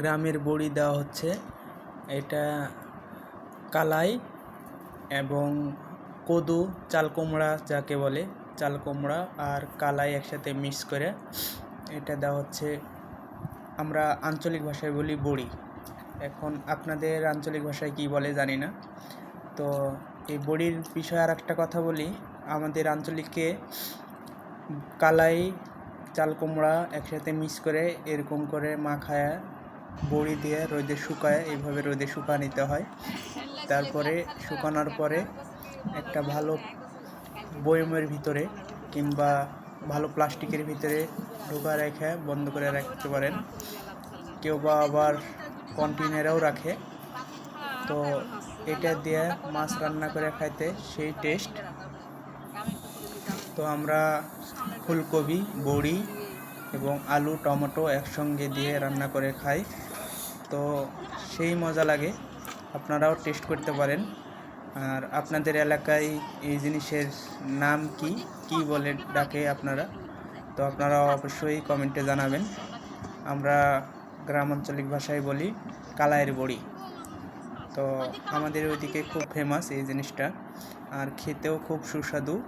গ্রামের বড়ি দেওয়া হচ্ছে। এটা কালাই এবং কোদু, চাল কুমড়া যাকে বলে, চাল কুমড়া আর কালাই একসাথে মিক্স করে এটা দেওয়া হচ্ছে, আমরা আঞ্চলিক ভাষায় বলি বড়ি। এখন আপনাদের আঞ্চলিক ভাষায় কী বলে জানি না। তো এই বড়ির বিষয়ে আর একটা কথা বলি, আমাদের আঞ্চলিকে কালাই, চাল কুমড়া একসাথে মিক্স করে এরকম করে মাখায় বড়ি দিয়ে রোদে শুকায়, এইভাবে রোদে শুকা নিতে হয়। তারপরে শুকানোর পরে একটা ভালো বয়মের ভিতরে কিংবা ভালো প্লাস্টিকের ভিতরে ঢোকা রেখে বন্ধ করে রাখতে পারেন। কেউ বা আবার কন্টেনারেও রাখে। তো এটা দিয়ে মাছ রান্না করে খাইতে সেই টেস্ট। তো আমরা ফুলকপি, বড়ি এবং আলু, টমেটো একসঙ্গে দিয়ে রান্না করে খাই। তো সেই মজা লাগে। আপনারাও টেস্ট করতে পারেন। আর আপনাদের এলাকায় এই জিনিসের নাম কি? কি বলে ডাকে আপনারা? তো আপনারা অবশ্যই কমেন্টে জানাবেন। আমরা গ্রাম আঞ্চলিক ভাষায় বলি কালাইয়ের বড়ি। তো আমাদের ওইদিকে খুব ফেমাস এই জিনিসটা। আর খেতেও খুব সুস্বাদু।